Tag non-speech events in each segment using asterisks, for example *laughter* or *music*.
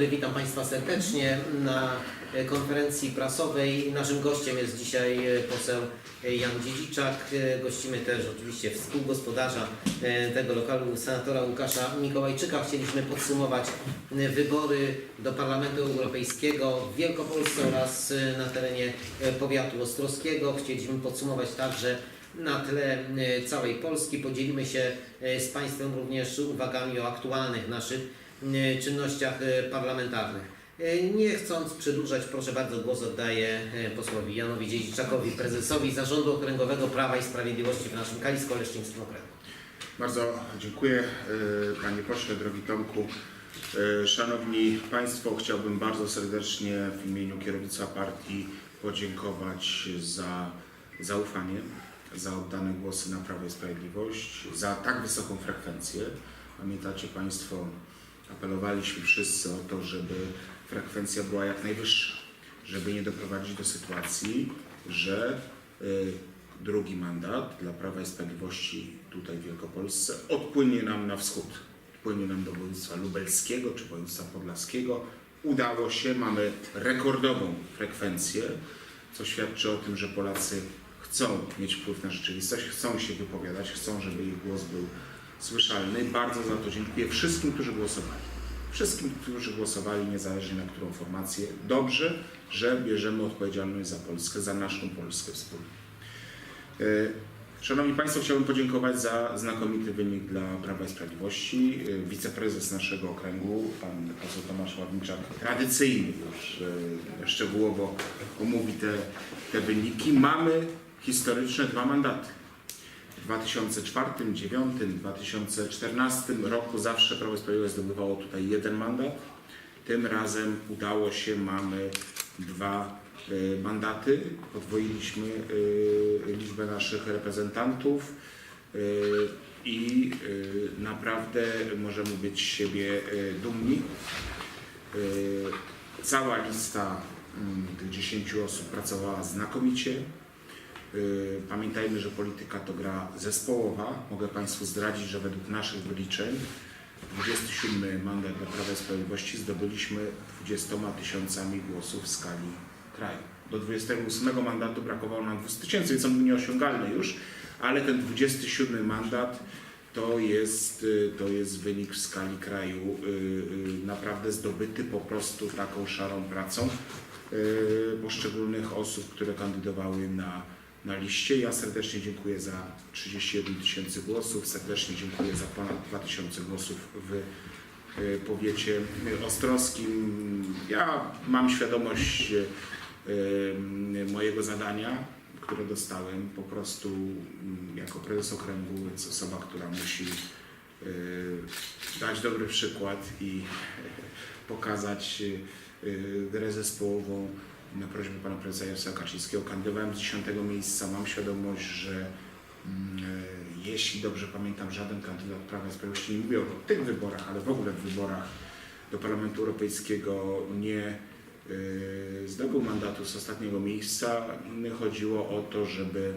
dobry, witam Państwa serdecznie na e, konferencji prasowej. Naszym gościem jest dzisiaj e, poseł Jan Dziedziczak. E, Gościmy też oczywiście współgospodarza tego lokalu, senatora Łukasza Mikołajczyka. Chcieliśmy podsumować wybory do Parlamentu Europejskiego w Wielkopolsce oraz na terenie powiatu ostrowskiego. Chcieliśmy podsumować także na tle całej Polski. Podzielimy się z Państwem również uwagami o aktualnych naszych czynnościach e, parlamentarnych. E, Nie chcąc przedłużać, proszę bardzo, głos oddaję e, posłowi Janowi Dziedziczakowi, prezesowi Zarządu Okręgowego Prawa i Sprawiedliwości w naszym Kalisko-Leszczyńskim Okręgu. Bardzo dziękuję e, Panie Pośle, drogi Tomku. E, Szanowni Państwo, chciałbym bardzo serdecznie w imieniu kierownictwa partii podziękować za zaufanie, za oddane głosy na Prawo i Sprawiedliwość, za tak wysoką frekwencję. Pamiętacie Państwo, apelowaliśmy wszyscy o to, żeby frekwencja była jak najwyższa, żeby nie doprowadzić do sytuacji, że e, drugi mandat dla Prawa i Sprawiedliwości tutaj w Wielkopolsce odpłynie nam na wschód. Odpłynie nam do województwa lubelskiego czy województwa podlaskiego. Udało się, mamy rekordową frekwencję, co świadczy o tym, że Polacy chcą mieć wpływ na rzeczywistość, chcą się wypowiadać, chcą, żeby ich głos był słyszalny. Bardzo za to dziękuję wszystkim, którzy głosowali. Wszystkim, którzy głosowali, niezależnie na którą formację. Dobrze, że bierzemy odpowiedzialność za Polskę, za naszą Polskę wspólnie. E, Szanowni Państwo, chciałbym podziękować za znakomity wynik dla Prawa i Sprawiedliwości. E, Wiceprezes naszego okręgu, pan poseł Tomasz Ławniczak, tradycyjnie już e, szczegółowo omówi te, te wyniki. Mamy historyczne dwa mandaty. W 2004, 2009, 2014 roku zawsze Prawo i Sprawiedliwość zdobywało tutaj jeden mandat. Tym razem udało się, mamy dwa e, mandaty. Podwoiliśmy e, liczbę naszych reprezentantów e, i naprawdę możemy być z siebie dumni. Cała lista mm, tych 10 osób pracowała znakomicie. Y, Pamiętajmy, że polityka to gra zespołowa. Mogę Państwu zdradzić, że według naszych wyliczeń 27 mandat dla Prawa i Sprawiedliwości zdobyliśmy 20 tysiącami głosów w skali kraju. Do 28 mandatu brakowało nam 200 tysięcy, więc on nieosiągalny już, ale ten 27 mandat to jest, y, to jest wynik w skali kraju y, naprawdę zdobyty po prostu taką szarą pracą poszczególnych osób, które kandydowały na, na liście. Ja serdecznie dziękuję za 31 tysięcy głosów, serdecznie dziękuję za ponad 2 tysiące głosów w y, powiecie ostrowskim. Ja mam świadomość y, mojego zadania, które dostałem po prostu mm, jako prezes okręgu, więc osoba, która musi y, dać dobry przykład i *laughs* pokazać grę zespołową na prośbę pana prezesa Jarosława Kaczyńskiego. Kandydowałem z 10 miejsca. Mam świadomość, że mm, y, jeśli dobrze pamiętam, żaden kandydat Prawa i Sprawiedliwości, nie mówię o tych wyborach, ale w ogóle w wyborach do Parlamentu Europejskiego nie y, zdobył mandatu z ostatniego miejsca. Chodziło o to, żeby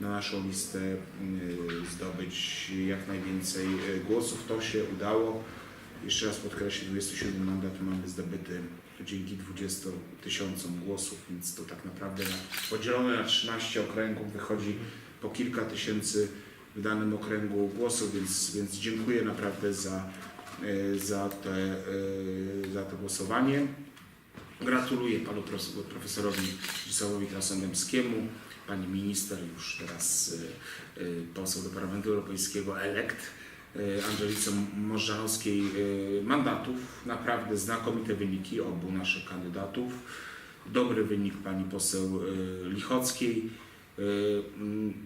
na naszą listę y, zdobyć jak najwięcej głosów. To się udało. Jeszcze raz podkreślę, 27 mandat mamy zdobyty dzięki 20 tysiącom głosów, więc to tak naprawdę na, podzielone na 13 okręgów wychodzi po kilka tysięcy w danym okręgu głosów, więc, więc dziękuję naprawdę za, y, za, te, y, za to głosowanie. Gratuluję panu profes- profesorowi Zdzisławowi Krasnodębskiemu, pani minister, już teraz y, poseł do Parlamentu Europejskiego, elekt, Angelice Możdżanowskiej y, mandatów. Naprawdę znakomite wyniki obu naszych kandydatów. Dobry wynik pani poseł y, Lichockiej.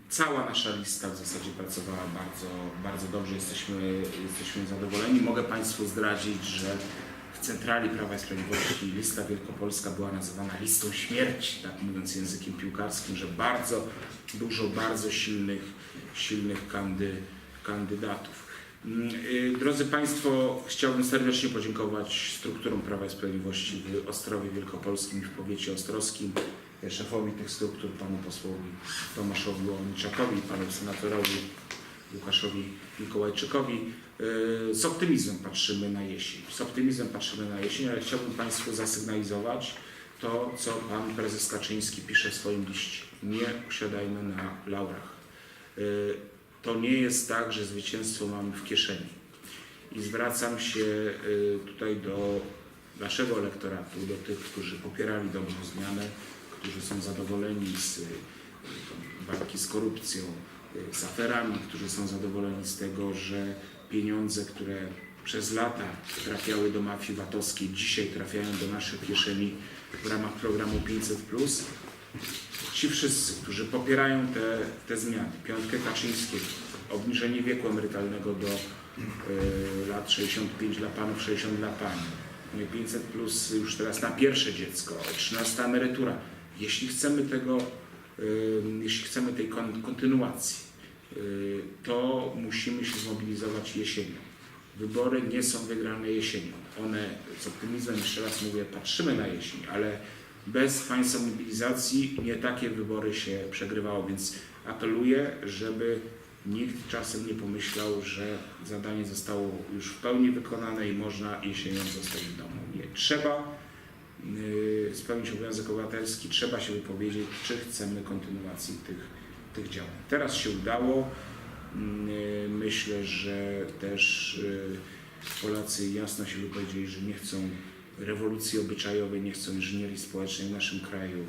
Cała nasza lista w zasadzie pracowała bardzo, bardzo dobrze. Jesteśmy, jesteśmy zadowoleni. Mogę Państwu zdradzić, że w centrali Prawa i Sprawiedliwości lista wielkopolska była nazywana listą śmierci, tak mówiąc językiem piłkarskim, że bardzo dużo bardzo silnych, silnych kandy, kandydatów. Mm, y, Drodzy Państwo, chciałbym serdecznie podziękować strukturom Prawa i Sprawiedliwości w Ostrowie Wielkopolskim i w powiecie ostrowskim, e, szefowi tych struktur, panu posłowi Tomaszowi Łowniczakowi, panu senatorowi Łukaszowi Mikołajczykowi. Y, Z optymizmem patrzymy na jesień. Z optymizmem patrzymy na jesień, ale chciałbym Państwu zasygnalizować to, co Pan Prezes Kaczyński pisze w swoim liście. Nie usiadajmy na laurach. To nie jest tak, że zwycięstwo mamy w kieszeni. I zwracam się y, tutaj do naszego elektoratu, do tych, którzy popierali dobrą zmianę, którzy są zadowoleni z y, walki z korupcją, y, z aferami, którzy są zadowoleni z tego, że pieniądze, które przez lata trafiały do mafii VAT-owskiej, dzisiaj trafiają do naszych kieszeni w ramach programu 500. Ci wszyscy, którzy popierają te, te zmiany, piątkę Kaczyńskiego, obniżenie wieku emerytalnego do y, lat 65 dla panów, 60 dla pań, y, 500 plus już teraz na pierwsze dziecko, 13 emerytura. Jeśli chcemy tego, y, jeśli chcemy tej kon, kontynuacji, y, to musimy się zmobilizować jesienią. Wybory nie są wygrane jesienią. One z optymizmem, jeszcze raz mówię, patrzymy na jesień, ale bez państwa mobilizacji nie takie wybory się przegrywało, więc apeluję, żeby nikt czasem nie pomyślał, że zadanie zostało już w pełni wykonane i można jesienią zostać w domu. Nie, trzeba yy, spełnić obowiązek obywatelski, trzeba się wypowiedzieć, czy chcemy kontynuacji tych, tych działań. Teraz się udało. Yy, Myślę, że też yy, Polacy jasno się wypowiedzieli, że nie chcą rewolucji obyczajowej, nie chcą inżynierii społecznej w naszym kraju.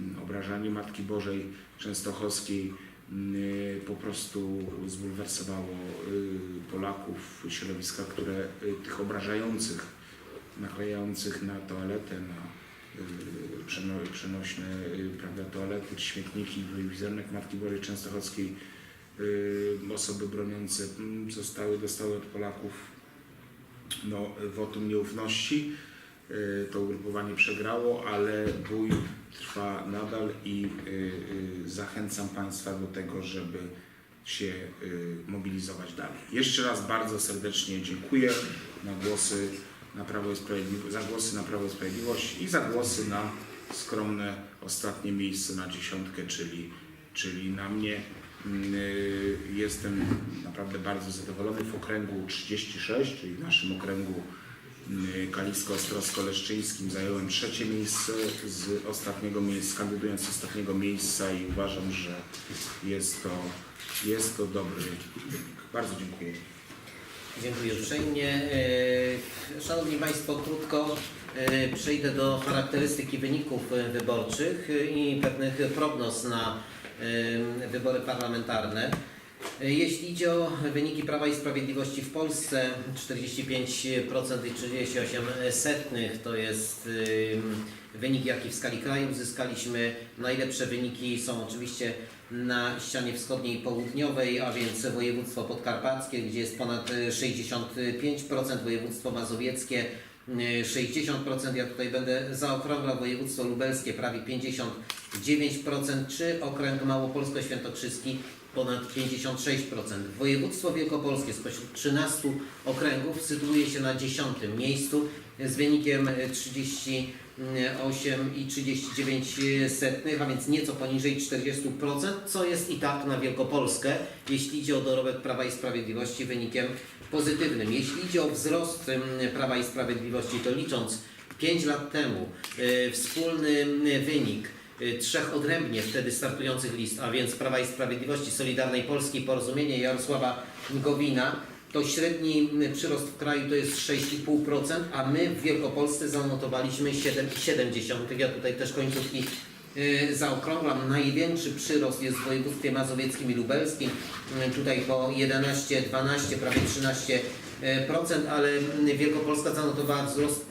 Mm, Obrażanie Matki Bożej Częstochowskiej mm, po prostu zbulwersowało y, Polaków, środowiska, które y, tych obrażających, naklejających na toaletę, na y, przeno- przenośne y, prawda, toalety śmietniki, wizerunek Matki Bożej Częstochowskiej, y, osoby broniące mm, zostały, dostały od Polaków no, wotum nieufności. Y, To ugrupowanie przegrało, ale bój trwa nadal i y, y, zachęcam Państwa do tego, żeby się mobilizować dalej. Jeszcze raz bardzo serdecznie dziękuję na głosy na Prawo i za głosy na Prawo i Sprawiedliwość i za głosy na skromne ostatnie miejsce na dziesiątkę, czyli, czyli na mnie. Y, Jestem naprawdę bardzo zadowolony w okręgu 36, czyli naszym okręgu y, Kalisko-Ostrosko-Leszczyńskim zająłem trzecie miejsce z ostatniego miejsca, kandydując z ostatniego miejsca i uważam, że jest to, jest to dobry wynik. Bardzo dziękuję. Dziękuję uprzejmie. E, Szanowni Państwo, krótko e, przejdę do charakterystyki wyników e, wyborczych i pewnych prognoz na wybory parlamentarne. Jeśli idzie o wyniki Prawa i Sprawiedliwości w Polsce, 45% i 38 setnych to jest wynik, jaki w skali kraju uzyskaliśmy. Najlepsze wyniki są oczywiście na ścianie wschodniej i południowej, a więc województwo podkarpackie, gdzie jest ponad e, 65%, województwo mazowieckie e, 60%, ja tutaj będę zaokrąglał województwo lubelskie prawie 59%, czy okręg małopolsko-świętokrzyski ponad 56%. Województwo wielkopolskie spośród 13 okręgów sytuuje się na 10 miejscu z wynikiem e, 38 i 39 setnych, a więc nieco poniżej 40%, co jest i tak na Wielkopolskę, jeśli idzie o dorobek Prawa i Sprawiedliwości wynikiem pozytywnym. Jeśli idzie o wzrost Prawa i Sprawiedliwości, to licząc 5 lat temu e, wspólny wynik trzech odrębnie wtedy startujących list, a więc Prawa i Sprawiedliwości, Solidarnej Polski, Porozumienia Jarosława Gowina, to średni m, przyrost w kraju to jest 6,5%, a my w Wielkopolsce zanotowaliśmy 7,7%. Ja tutaj też końcówki y, zaokrąglam. Największy przyrost jest w województwie mazowieckim i lubelskim. Y, Tutaj po 11, 12, prawie 13%, ale y, Wielkopolska zanotowała wzrost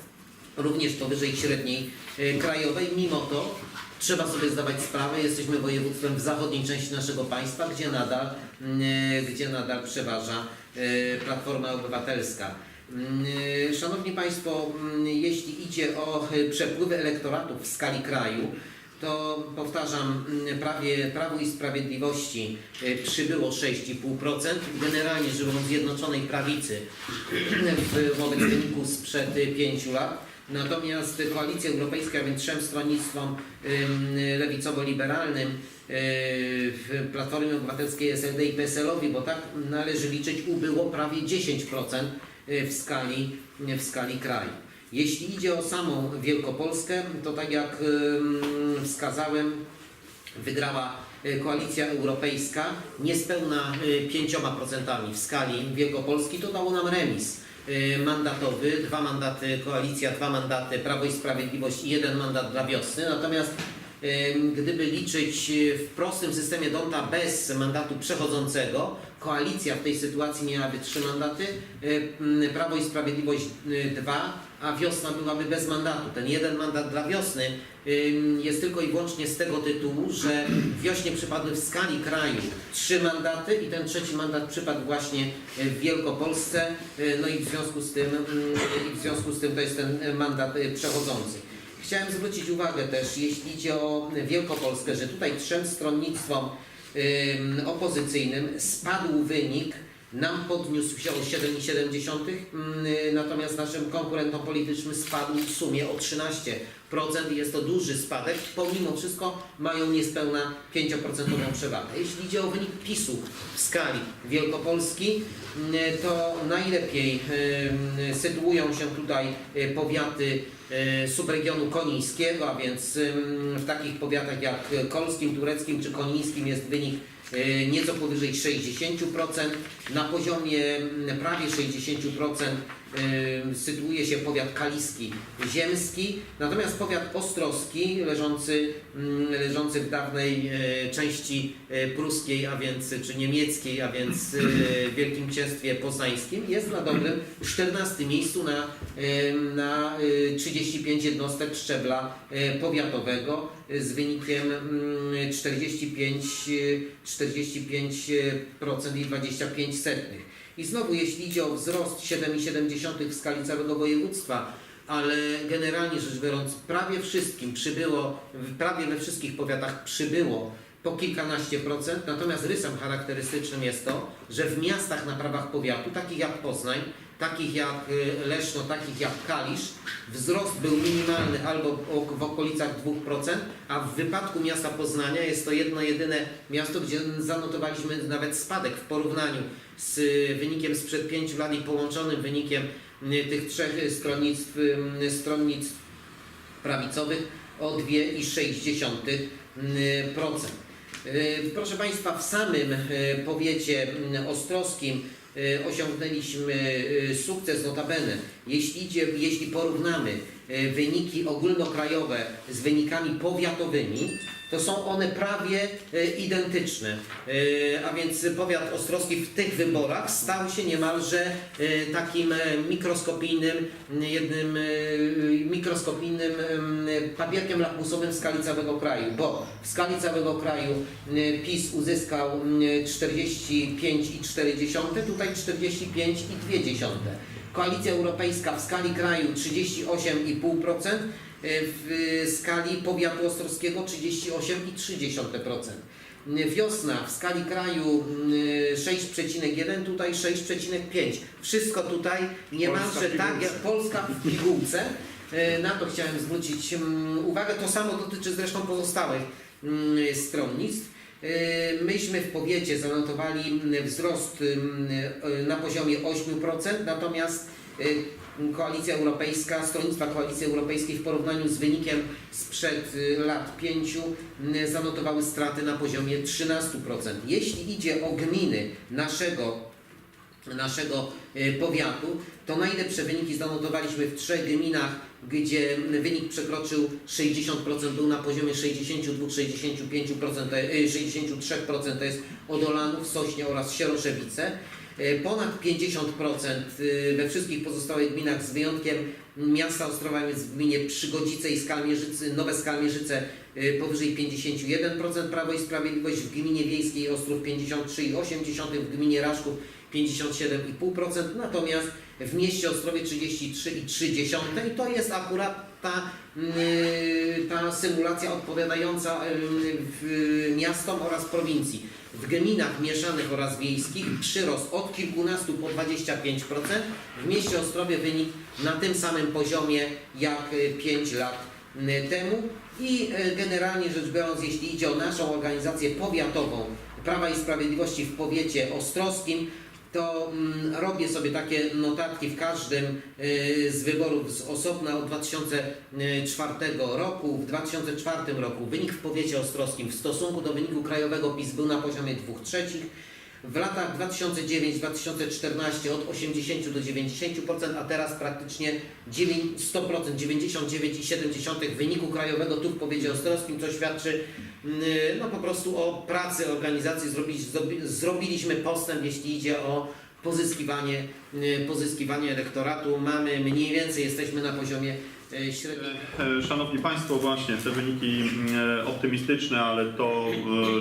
również powyżej średniej y, krajowej. Mimo to trzeba sobie zdawać sprawę, jesteśmy województwem w zachodniej części naszego państwa, gdzie nadal, y, gdzie nadal przeważa y, Platforma Obywatelska. Y, Szanowni Państwo, y, jeśli idzie o przepływy elektoratów w skali kraju, to powtarzam, mm, prawie Prawu i Sprawiedliwości przybyło 6,5%. Generalnie biorąc Zjednoczonej Prawicy wobec wyniku sprzed 5 lat. Natomiast Koalicja Europejska, a więc trzem stronnictwom ym, lewicowo-liberalnym w Platformie Obywatelskiej, SLD i PSL-owi, bo tak należy liczyć, ubyło prawie 10% w skali, w skali kraju. Jeśli idzie o samą Wielkopolskę, to tak jak wskazałem, wygrała y, Koalicja Europejska niespełna y, 5% w skali Wielkopolski, to dało nam remis y, mandatowy, dwa mandaty Koalicja, dwa mandaty Prawo i Sprawiedliwość i jeden mandat dla Wiosny, natomiast Gdyby liczyć y, w prostym systemie Donta bez mandatu przechodzącego, koalicja w tej sytuacji miałaby trzy mandaty, y, Prawo i Sprawiedliwość y, dwa, a wiosna byłaby bez mandatu. Ten jeden mandat dla wiosny jest tylko i wyłącznie z tego tytułu, że wiośnie przypadły w skali kraju trzy mandaty i ten trzeci mandat przypadł właśnie y, w Wielkopolsce, y, no i w związku z tym, ym, i w związku z tym to jest ten y, mandat y, przechodzący. Chciałem zwrócić uwagę też, jeśli idzie o Wielkopolskę, że tutaj trzem stronnictwom ym, opozycyjnym spadł wynik, nam podniósł się o 7,7, ym, natomiast naszym konkurentom politycznym spadł w sumie o 13% i jest to duży spadek. Pomimo wszystko mają niespełna 5% przewagę. Jeśli idzie o wynik PiSu w skali Wielkopolski, ym, to najlepiej ym, sytuują się tutaj y, powiaty y, subregionu konińskiego, a więc w takich powiatach jak kolskim, tureckim czy konińskim jest wynik nieco powyżej 60%. Na poziomie mm, prawie 60% y, sytuuje się powiat kaliski ziemski, natomiast powiat ostrowski leżący, mm, leżący w dawnej e, części e, pruskiej, a więc czy niemieckiej, a więc e, w Wielkim Księstwie Poznańskim jest na dobrym 14 miejscu na, na e, 35 jednostek szczebla powiatowego z wynikiem mm, 45, e, 45% i 25 setnych. I znowu, jeśli idzie o wzrost 7,7 w skali całego województwa, ale generalnie rzecz biorąc, prawie wszystkim przybyło, prawie we wszystkich powiatach przybyło po kilkanaście procent, natomiast rysem charakterystycznym jest to, że w miastach na prawach powiatu, takich jak Poznań, takich jak y, Leszno, takich jak Kalisz, wzrost był minimalny albo w okolicach 2%, a w wypadku miasta Poznania jest to jedno jedyne miasto, gdzie zanotowaliśmy nawet spadek w porównaniu z y, wynikiem sprzed 5 lat i połączonym wynikiem y, tych trzech stronnictw, stronnictw prawicowych o 2,6%. Y, Proszę Państwa, w samym powiecie ostrowskim osiągnęliśmy y, sukces notabene. Jeśli, jeśli porównamy y, wyniki ogólnokrajowe z wynikami powiatowymi, to są one prawie y, identyczne. Y, A więc powiat ostrowski w tych wyborach stał się niemalże takim e, mikroskopijnym, jednym mikroskopijnym papierkiem lakmusowym w skali całego kraju, bo w skali całego kraju PiS uzyskał y, 45,4, tutaj 45,2. Koalicja Europejska w skali kraju 38,5%, w skali powiatu ostrowskiego 38,3%. Wiosna w skali kraju mm, 6,1, tutaj 6,5. Wszystko tutaj niemalże tak jak. Polska w pigułce. E, Na to chciałem zwrócić mm, uwagę. To samo dotyczy zresztą pozostałych mm, stronnictw. E, Myśmy w powiecie zanotowali mm, wzrost mm, e, na poziomie 8%, natomiast e, Koalicja Europejska, stronnictwa Koalicji Europejskiej w porównaniu z wynikiem sprzed y, lat 5 zanotowały straty na poziomie 13%. Jeśli idzie o gminy naszego naszego y, powiatu, to najlepsze wyniki zanotowaliśmy w trzech gminach, gdzie wynik przekroczył 60%, był na poziomie 62-65%, to- y, 63% to jest Odolanów, Sośnie oraz Sieroszewice. Y, Ponad 50% y, we wszystkich pozostałych gminach z wyjątkiem miasta Ostrowa jest w gminie Przygodzice i Skalmierzycy, Nowe Skalmierzyce y, powyżej 51% Prawo i Sprawiedliwość, w gminie wiejskiej Ostrów 53,8%, w gminie Raszków 57,5%, natomiast w mieście Ostrowie 33,3% i to jest akurat ta, y, ta symulacja odpowiadająca y, miastom oraz prowincji. W gminach mieszanych oraz wiejskich przyrost od kilkunastu po 25%, w mieście Ostrowie wynik na tym samym poziomie jak 5 lat y, temu. I generalnie rzecz biorąc, jeśli idzie o naszą organizację powiatową Prawa i Sprawiedliwości w powiecie ostrowskim, to mm, robię sobie takie notatki w każdym y, z wyborów z osobna od 2004 roku. W 2004 roku wynik w powiecie ostrowskim w stosunku do wyniku krajowego PiS był na poziomie 2 trzecich. W latach 2009-2014 od 80 do 90%, a teraz praktycznie 9, 100%, 99,7% wyniku krajowego tu w powiecie ostrowskim, co świadczy mm, no, po prostu o pracy organizacji. Zrobili, zrobi- zrobiliśmy postęp, jeśli idzie o pozyskiwanie, y, pozyskiwanie elektoratu. Mamy mniej więcej, jesteśmy na poziomie średniego. E, Szanowni Państwo, właśnie te wyniki e, optymistyczne, ale to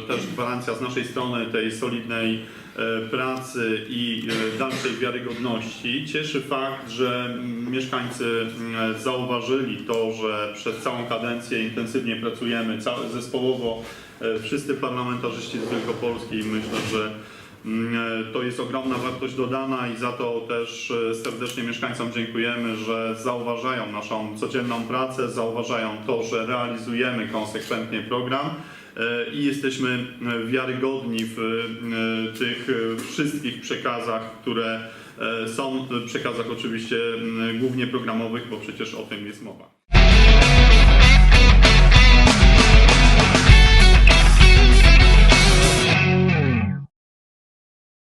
e, też gwarancja z naszej strony tej solidnej e, pracy i e, dalszej wiarygodności. Cieszy fakt, że mm, mieszkańcy mm, zauważyli to, że przez całą kadencję intensywnie pracujemy, zespołowo e, wszyscy parlamentarzyści z Wielkopolski. Myślę, że Mm, To jest ogromna wartość dodana i za to też e, serdecznie mieszkańcom dziękujemy, że zauważają naszą codzienną pracę, zauważają to, że realizujemy konsekwentnie program e, i jesteśmy e, wiarygodni w e, tych e, wszystkich przekazach, które e, są, przekazach oczywiście głównie programowych, bo przecież o tym jest mowa.